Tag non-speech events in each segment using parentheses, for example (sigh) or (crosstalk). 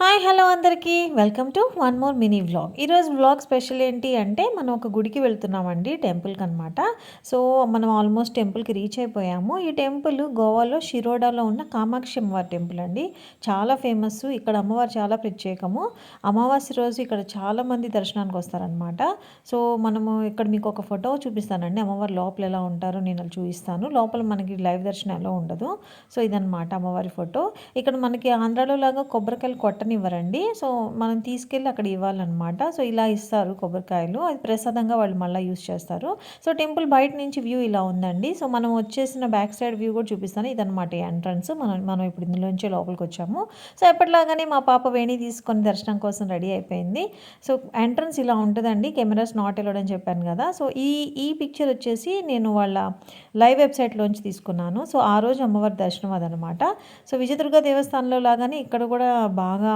Hi hello అందరికీ. Welcome to one more mini vlog. ఈరోజు vlog special ఏంటి అంటే మనం ఒక గుడికి వెళ్తున్నామండి టెంపుల్కి అనమాట సో మనం ఆల్మోస్ట్ టెంపుల్కి రీచ్ అయిపోయాము. ఈ టెంపుల్ గోవాలో షిరోడాలో ఉన్న కామాక్షి అమ్మవారి టెంపుల్ అండి. చాలా ఫేమస్. ఇక్కడ అమ్మవారు చాలా ప్రత్యేకము. అమావాస్య రోజు ఇక్కడ చాలామంది దర్శనానికి వస్తారనమాట సో మనము ఇక్కడ మీకు ఒక ఫోటో చూపిస్తానండి. అమ్మవారు లోపల ఎలా ఉంటారో నేను చూపిస్తాను. లోపల మనకి లైవ్ దర్శనం ఎలా ఉండదు. సో ఇదనమాట అమ్మవారి ఫోటో. ఇక్కడ మనకి ఆంధ్రాలో లాగా కొబ్బరికాయలు కొట్ట కొట్టనివ్వరండి సో మనం తీసుకెళ్ళి అక్కడ ఇవ్వాలన్నమాట. సో ఇలా ఇస్తారు కొబ్బరికాయలు. అది ప్రసాదంగా వాళ్ళు మళ్ళీ యూస్ చేస్తారు. సో టెంపుల్ బయట నుంచి వ్యూ ఇలా ఉందండి. సో మనం వచ్చేసిన బ్యాక్ సైడ్ వ్యూ కూడా చూపిస్తాను. ఇదనమాట ఎంట్రన్స్. మనం మనం ఇప్పుడు ఇందులోంచి లోపలికి వచ్చాము. సో ఎప్పటిలాగానే మా పాప వేణి తీసుకొని దర్శనం కోసం రెడీ అయిపోయింది. సో ఎంట్రన్స్ ఇలా ఉంటుందండి. కెమెరాస్ నాట్ ఎలౌడ్ అని చెప్పాను కదా. సో ఈ ఈ పిక్చర్ వచ్చేసి నేను వాళ్ళ లైవ్ వెబ్సైట్లోంచి తీసుకున్నాను. సో ఆ రోజు అమ్మవారి దర్శనం అదనమాట సో విజయదుర్గ దేవస్థానంలో లాగానే ఇక్కడ కూడా బాగా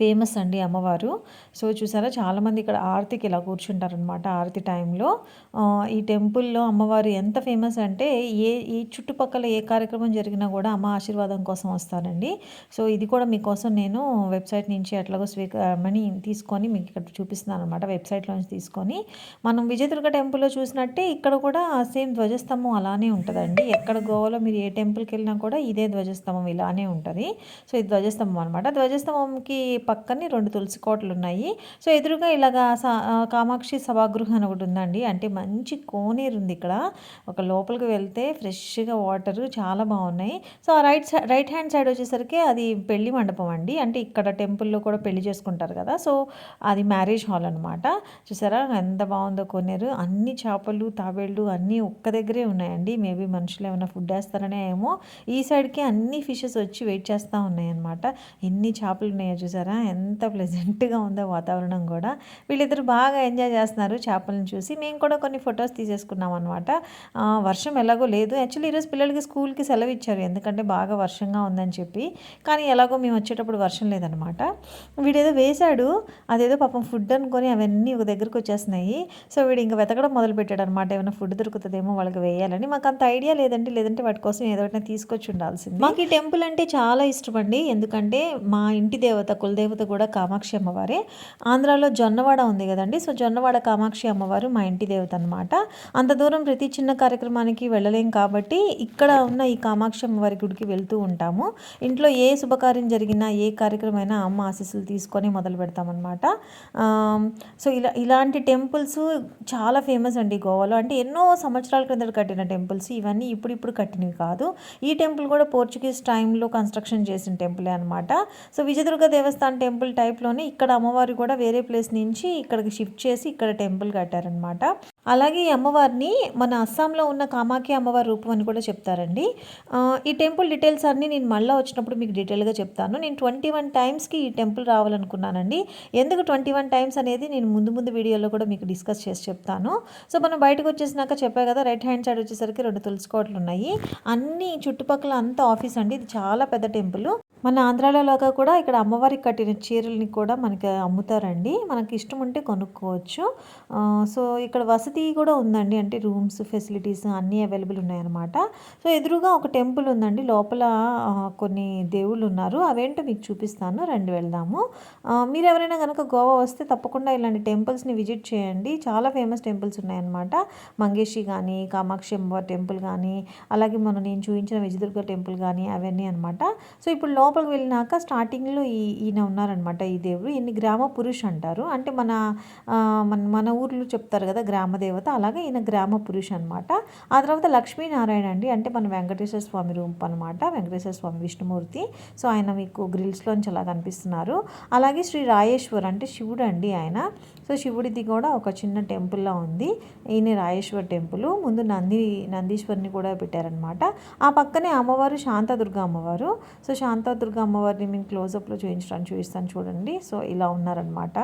ఫేమస్ అండి అమ్మవారు. సో చూసారా చాలామంది ఇక్కడ ఆరతికి ఇలా కూర్చుంటారనమాట ఆరతి టైంలో. ఈ టెంపుల్లో అమ్మవారు ఎంత ఫేమస్ అంటే ఏ ఈ చుట్టుపక్కల ఏ కార్యక్రమం జరిగినా కూడా అమ్మ ఆశీర్వాదం కోసం వస్తారండి. సో ఇది కూడా మీకోసం నేను వెబ్సైట్ నుంచి ఎట్లాగో మనీ తీసుకొని మీకు ఇక్కడ చూపిస్తున్నాను అనమాట వెబ్సైట్లోంచి తీసుకొని. మనం విజయదుర్గ టెంపుల్లో చూసినట్టే ఇక్కడ కూడా సేమ్ ధ్వజస్తంభం అలానే ఉంటుందండి. ఎక్కడ గోవాలో మీరు ఏ టెంపుల్కి వెళ్ళినా కూడా ఇదే ధ్వజస్తంభం ఇలానే ఉంటుంది. సో ఇది ధ్వజస్తంభం అనమాట ధ్వజస్తంభంకి పక్కనే రెండు తులసి కోటలు ఉన్నాయి సో ఎదురుగా ఇలాగా కామాక్షి సభాగృహం అని ఒకటి ఉందండి. అంటే మంచి కోనేరు ఉంది ఇక్కడ. ఒక లోపలికి వెళ్తే ఫ్రెష్గా వాటర్ చాలా బాగున్నాయి. సో ఆ right side right hand side వచ్చేసరికి అది పెళ్ళి మండపం అండి. అంటే ఇక్కడ టెంపుల్లో కూడా పెళ్ళి చేసుకుంటారు కదా. సో అది మ్యారేజ్ హాల్ అనమాట చూసారా? ఎంత బాగుందో కోనేరు. అన్ని చేపలు తాబేళ్ళు అన్నీ ఒక్క దగ్గరే ఉన్నాయండి. మేబీ మనుషులు ఏమైనా ఫుడ్ వేస్తారనే ఏమో. ఈ సైడ్కి అన్ని ఫిషెస్ వచ్చి వెయిట్ చేస్తూ ఉన్నాయి అనమాట ఎన్ని చేపలు ఉన్నాయో చూసారా? ఎంత ప్లెజెంట్గా ఉందో వాతావరణం కూడా. వీళ్ళిద్దరు బాగా ఎంజాయ్ చేస్తున్నారు చేపలను చూసి. మేము కూడా కొన్ని ఫొటోస్ తీసేసుకున్నాం అనమాట వర్షం ఎలాగో లేదు. యాక్చువల్లీ ఈరోజు పిల్లలకి స్కూల్కి సెలవు ఇచ్చారు. ఎందుకంటే బాగా వర్షంగా ఉందని చెప్పి. కానీ ఎలాగో మేము వచ్చేటప్పుడు వర్షం లేదనమాట వీడేదో వేశాడు. అదేదో పాపం ఫుడ్ అనుకొని అవన్నీ ఒక దగ్గరకు వచ్చేస్తున్నాయి. సో వీడు ఇంకా వెతకడం మొదలు పెట్టాడు అనమాట ఏమైనా ఫుడ్ దొరుకుతుందేమో వాళ్ళకి వేయాలని. మాకు అంత ఐడియా లేదండి. లేదంటే వాటి కోసం ఏదో ఒకటి తీసుకొచ్చి ఉండాల్సింది. మాకు ఈ టెంపుల్ అంటే చాలా ఇష్టం అండి. ఎందుకంటే మా ఇంటి దేవత కులదేవత దేవత కూడా కామాక్షి అమ్మవారే. ఆంధ్రాలో జొన్నవాడ ఉంది కదండి. సో జొన్నవాడ కామాక్షి అమ్మవారు మా ఇంటి దేవత అనమాట అంత దూరం ప్రతి చిన్న కార్యక్రమానికి వెళ్ళలేం కాబట్టి ఇక్కడ ఉన్న ఈ కామాక్షి అమ్మవారి గుడికి వెళ్తూ ఉంటాము. ఇంట్లో ఏ శుభకార్యం జరిగినా ఏ కార్యక్రమం అమ్మ ఆశీస్సులు తీసుకొని మొదలు పెడతామన్నమాట సో ఇలా ఇలాంటి టెంపుల్స్ చాలా ఫేమస్ అండి గోవాలో. అంటే ఎన్నో సంవత్సరాల క్రిందట కట్టిన టెంపుల్స్. ఇవన్నీ ఇప్పుడిప్పుడు కట్టినవి కాదు. ఈ టెంపుల్ కూడా పోర్చుగీస్ టైంలో కన్స్ట్రక్షన్ చేసిన టెంపులే అనమాట సో విజయదుర్గ దేవస్థానం టెంపుల్ టైప్లోనే ఇక్కడ అమ్మవారి కూడా వేరే ప్లేస్ నుంచి ఇక్కడికి షిఫ్ట్ చేసి ఇక్కడ టెంపుల్ కట్టారనమాట అలాగే ఈ అమ్మవారిని మన అస్సాంలో ఉన్న కామాఖ్య అమ్మవారి రూపం అని కూడా చెప్తారండి. ఈ టెంపుల్ డీటెయిల్స్ అన్నీ నేను మళ్ళీ వచ్చినప్పుడు మీకు డీటెయిల్గా చెప్తాను. నేను ట్వంటీ వన్ టైమ్స్కి ఈ టెంపుల్ రావాలనుకున్నానండి. ఎందుకు ట్వంటీ వన్ టైమ్స్ అనేది నేను ముందు ముందు వీడియోలో కూడా మీకు డిస్కస్ చేసి చెప్తాను. సో మనం బయటకు వచ్చేసినాక చెప్పా కదా రైట్ హ్యాండ్ సైడ్ వచ్చేసరికి రెండు తులుసుకోవట్లు ఉన్నాయి అన్ని చుట్టుపక్కల అంతా ఆఫీస్ అండి. ఇది చాలా పెద్ద టెంపుల్. మన ఆంధ్రాలోలాగా కూడా ఇక్కడ అమ్మవారికి కట్టిన చీరల్ని కూడా మనకి అమ్ముతారండి. మనకి ఇష్టం ఉంటే కొనుక్కోవచ్చు. సో ఇక్కడ వసతి కూడా ఉందండి. అంటే రూమ్స్ ఫెసిలిటీస్ అన్నీ అవైలబుల్ ఉన్నాయన్నమాట. సో ఎదురుగా ఒక టెంపుల్ ఉందండి. లోపల కొన్ని దేవుళ్ళు ఉన్నారు. అవేంటో మీకు చూపిస్తాను. రండి వెళ్దాము. మీరు ఎవరైనా కనుక గోవా వస్తే తప్పకుండా ఇలాంటి టెంపుల్స్ని విజిట్ చేయండి. చాలా ఫేమస్ టెంపుల్స్ ఉన్నాయన్నమాట. మంగేషి కానీ కామాక్షి అమ్మవారి టెంపుల్ కానీ అలాగే మనం నేను చూపించిన విజయదుర్గ టెంపుల్ కానీ అవన్నీ అనమాట సో ఇప్పుడు లోపలికి వెళ్ళినాక స్టార్టింగ్లో ఈ ఈయన ఉన్నారనమాట ఈ దేవుడు. ఈయన్ని గ్రామ పురుష్ అంటారు. అంటే మన మన మన ఊర్లో చెప్తారు కదా గ్రామ దేవత అలాగే ఈయన గ్రామ పురుష్ అనమాట ఆ తర్వాత లక్ష్మీనారాయణ అండి. అంటే మన వెంకటేశ్వర స్వామి రూప్ అనమాట వెంకటేశ్వర స్వామి విష్ణుమూర్తి. సో ఆయన మీకు గ్రిల్స్లోంచి అలా కనిపిస్తున్నారు. అలాగే శ్రీ రాయేశ్వర్ అంటే శివుడు అండి ఆయన. సో శివుడిది కూడా ఒక చిన్న టెంపుల్లా ఉంది. ఈయన రాయేశ్వర్ టెంపుల్. ముందు నంది నందీశ్వరిని కూడా పెట్టారనమాట ఆ పక్కనే అమ్మవారు శాంతదుర్గ అమ్మవారు. సో శాంత శాంతదుర్గ అమ్మవారిని మేము క్లోజప్లో చూపించడానికి చూపిస్తాను చూడండి. సో ఇలా ఉన్నారనమాట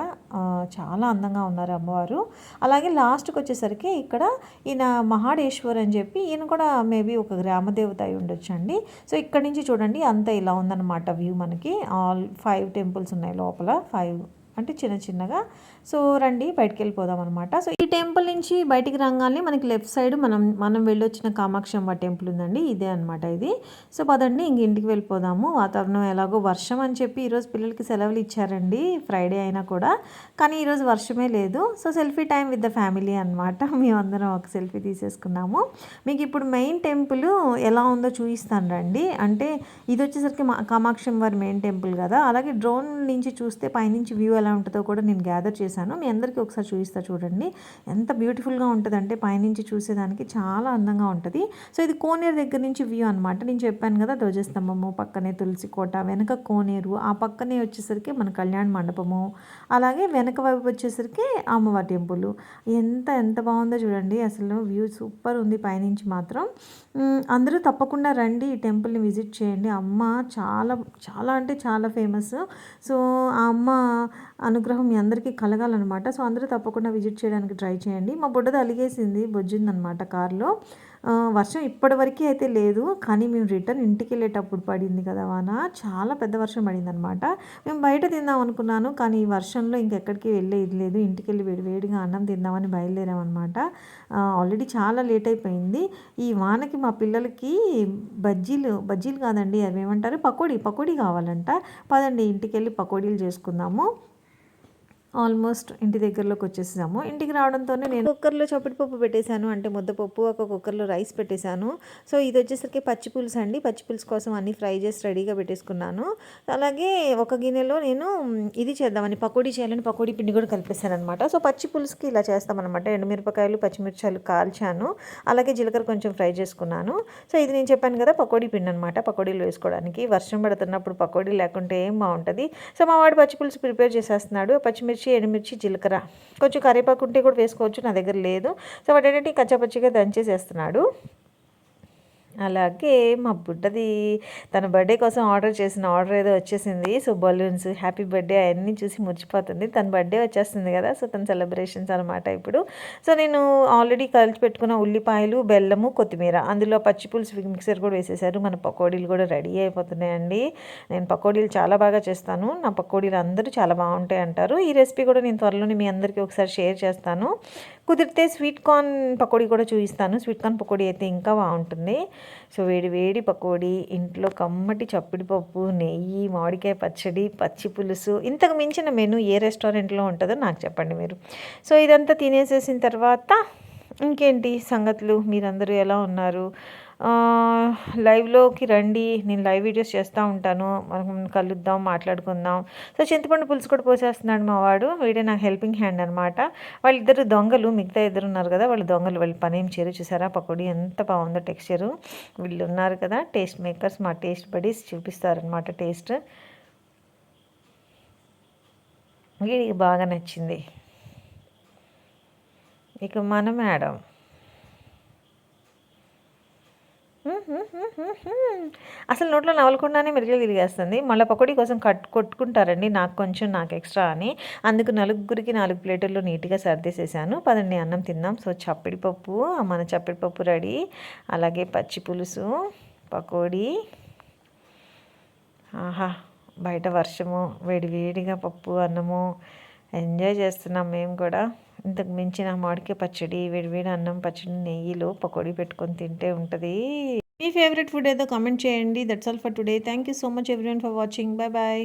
చాలా అందంగా ఉన్నారు అమ్మవారు. అలాగే లాస్ట్కి వచ్చేసరికి ఇక్కడ ఈయన మహాడేశ్వర్ అని చెప్పి ఈయన కూడా మేబీ ఒక గ్రామదేవత అయి ఉండొచ్చండి. సో ఇక్కడ నుంచి చూడండి అంతా ఇలా ఉందన్నమాట వ్యూ మనకి. ఆల్ ఫైవ్ టెంపుల్స్ ఉన్నాయి లోపల. ఫైవ్ అంటే చిన్న చిన్నగా. సో రండి బయటికి వెళ్ళిపోదాం అనమాట సో ఈ టెంపుల్ నుంచి బయటికి రంగానే మనకి లెఫ్ట్ సైడ్ మనం మనం వెళ్ళొచ్చిన కామాక్షమ్మ టెంపుల్ ఉందండి. ఇదే అనమాట ఇది. సో పదండి ఇంక ఇంటికి వెళ్ళిపోదాము. వాతావరణం ఎలాగో వర్షం అని చెప్పి ఈరోజు పిల్లలకి సెలవులు ఇచ్చారండి ఫ్రైడే అయినా కూడా. కానీ ఈరోజు వర్షమే లేదు. So selfie time with the family అనమాట (laughs) మేమందరం ఒక సెల్ఫీ తీసేసుకున్నాము. మీకు ఇప్పుడు మెయిన్ టెంపుల్ ఎలా ఉందో చూపిస్తాను రండి. అంటే ఇది వచ్చేసరికి మా కామాక్షం వారి మెయిన్ టెంపుల్ కదా. అలాగే డ్రోన్ నుంచి చూస్తే పైనుంచి వ్యూ ఎలా ఉంటుందో కూడా నేను గ్యాదర్ చేశాను. మీ అందరికీ ఒకసారి చూపిస్తా చూడండి. ఎంత బ్యూటిఫుల్గా ఉంటుందంటే పైనుంచి చూసేదానికి చాలా అందంగా ఉంటుంది. సో ఇది కోనేరు దగ్గర నుంచి వ్యూ అనమాట నేను చెప్పాను కదా ధ్వజస్తంభము పక్కనే తులసి కోట వెనక కోనేరు ఆ పక్కనే వచ్చేసరికి మన కళ్యాణ మండపము అలాగే వెనక వైపు వచ్చేసరికి అమ్మవారి టెంపుల్. ఎంత ఎంత బాగుందో చూడండి. అసలు వ్యూ సూపర్ ఉంది పైనుంచి మాత్రం. అందరూ తప్పకుండా రండి ఈ టెంపుల్ని విజిట్ చేయండి. అమ్మ చాలా చాలా అంటే చాలా ఫేమస్ సో ఆ అమ్మ అనుగ్రహం మీ అందరికీ కలగాలన్నమాట. సో అందరూ తప్పకుండా విజిట్ చేయడానికి ట్రై చేయండి. మా బుడ్డది అలిగేసింది బొజ్జిందనమాట కారులో. వర్షం ఇప్పటివరకే అయితే లేదు కానీ మేము రిటర్న్ ఇంటికి వెళ్ళేటప్పుడు పడింది కదా వాన. చాలా పెద్ద వర్షం పడింది అనమాట మేము బయట తిందాం అనుకున్నాను కానీ ఈ వర్షంలో ఇంకెక్కడికి వెళ్ళేది లేదు. ఇంటికి వెళ్ళి వేడి వేడిగా అన్నం తిందామని బయలుదేరామన్నమాట. ఆల్రెడీ చాలా లేట్ అయిపోయింది. ఈ వానకి మా పిల్లలకి బజ్జీలు బజ్జీలు కాదండి అవి ఏమంటారు పకోడీ పకోడీ కావాలంట. పదండి ఇంటికి వెళ్ళి పకోడీలు చేసుకుందాము. ఆల్మోస్ట్ ఇంటి దగ్గరలోకి వచ్చేసాము. ఇంటికి రావడంతోనే నేను కుక్కర్లో పప్పు పెట్టేశాను. అంటే ముద్దపప్పు ఒక కుక్కర్లో రైస్ పెట్టేశాను. సో ఇది వచ్చేసరికి పచ్చి పులుసు అండి. పచ్చి పులుసు కోసం అన్ని ఫ్రై చేసి రెడీగా పెట్టేసుకున్నాను. అలాగే ఒక గిన్నెలో నేను ఇది చేద్దామని పకోడీ చేయాలని పకోడీ పిండి కూడా కలిపేశాను అనమాట సో పచ్చి పులుసుకి ఇలా చేస్తామన్నమాట. ఎండుమిరపకాయలు పచ్చిమిర్చాలు కాల్చాను. అలాగే జీలకర్ర కొంచెం ఫ్రై చేసుకున్నాను. సో ఇది నేను చెప్పాను కదా పకోడీ పిండి అనమాట పకోడీలు వేసుకోవడానికి. వర్షం పడుతున్నప్పుడు పకోడీ లేకుంటే ఏం బాగుంటుంది. సో మా వాడు పచ్చి పులుసు ప్రిపేర్ చేసేస్తున్నాడు. పచ్చిమిర్చి పచ్చిమిర్చి ఎండుమిర్చి జీలకర్ర. కొంచెం కరివేపాకు ఉంటే కూడా వేసుకోవచ్చు నా దగ్గర లేదు. సో వాటి ఏంటంటే కచ్చపచ్చిగా దంచేసేస్తున్నాడు. అలాగే మా బుడ్డది తన బర్త్డే కోసం ఆర్డర్ చేసిన ఆర్డర్ ఏదో వచ్చేసింది. సో బలూన్స్ హ్యాపీ బర్త్డే అవన్నీ చూసి మురిచిపోతుంది తన బర్త్డే వచ్చేస్తుంది కదా. సో తన సెలబ్రేషన్స్ అనమాట ఇప్పుడు. సో నేను ఆల్రెడీ కలిసి పెట్టుకున్న ఉల్లిపాయలు బెల్లము కొత్తిమీర. అందులో పచ్చిపులుసు మిక్సర్ కూడా వేసేసారు. మన పకోడీలు కూడా రెడీ అయిపోతున్నాయండి. నేను పకోడీలు చాలా బాగా చేస్తాను. నా పకోడీలు అందరూ చాలా బాగుంటాయి అంటారు. ఈ రెసిపీ కూడా నేను త్వరలోనే మీ అందరికీ ఒకసారి షేర్ చేస్తాను. కుదిరితే స్వీట్ కార్న్ పకోడీ కూడా చూపిస్తాను. స్వీట్ కార్న్ పకోడీ అయితే ఇంకా బాగుంటుంది. సో వేడి వేడి పకోడీ ఇంట్లో కమ్మటి చప్పిడి పప్పు నెయ్యి మామిడికాయ పచ్చడి పచ్చి పులుసు. ఇంతకు మించిన మెను ఏ రెస్టారెంట్లో ఉంటుందో నాకు చెప్పండి మీరు. సో ఇదంతా తినేసేసిన తర్వాత ఇంకేంటి సంగతులు? మీరందరూ ఎలా ఉన్నారు? లైవ్లోకి రండి. నేను లైవ్ వీడియోస్ చేస్తూ ఉంటాను. మనం కలుద్దాం మాట్లాడుకుందాం. సో చింతపండు పులుసు కూడా పోసేస్తున్నాడు మా వాడు. వీడే నాకు హెల్పింగ్ హ్యాండ్ అనమాట వాళ్ళిద్దరు దొంగలు. మిగతా ఇద్దరు ఉన్నారు కదా వాళ్ళు దొంగలు. వాళ్ళు పని ఏం చేయరు. చూసారా? పకోడీ ఎంత బాగుందో టెక్స్చరు. వీళ్ళు ఉన్నారు కదా టేస్ట్ మేకర్స్. మా టేస్ట్ బడీస్ చూపిస్తారనమాట టేస్ట్. వీడికి బాగా నచ్చింది. ఇక మన మేడం. అసలు నోట్లో నవలకుండానే మెరుగులు తిరిగేస్తుంది. మళ్ళీ పకోడీ కోసం కట్ కొట్టుకుంటారండి. నాకు కొంచెం నాకు ఎక్స్ట్రా అని. అందుకు నలుగురికి నాలుగు ప్లేటుల్లో నీట్గా సర్దేసేసాను. పదండి అన్నం తిందాం. సో చప్పిడి పప్పు మన చప్పిడి పప్పు రెడీ. అలాగే పచ్చి పులుసు పకోడీ. ఆహా బయట వర్షము వేడి వేడిగా పప్పు అన్నము. ఎంజాయ్ చేస్తున్నాం మేము కూడా. ఇంతకు మించిన మామిడికాయ పచ్చడి వేడివేడి అన్నం పచ్చడి నెయ్యిలో పకోడీ పెట్టుకొని తింటే ఉంటుంది. మీ ఫేవరెట్ ఫుడ్ ఏదో కామెంట్ చేయండి. That's all for today thank you so much everyone for watching bye bye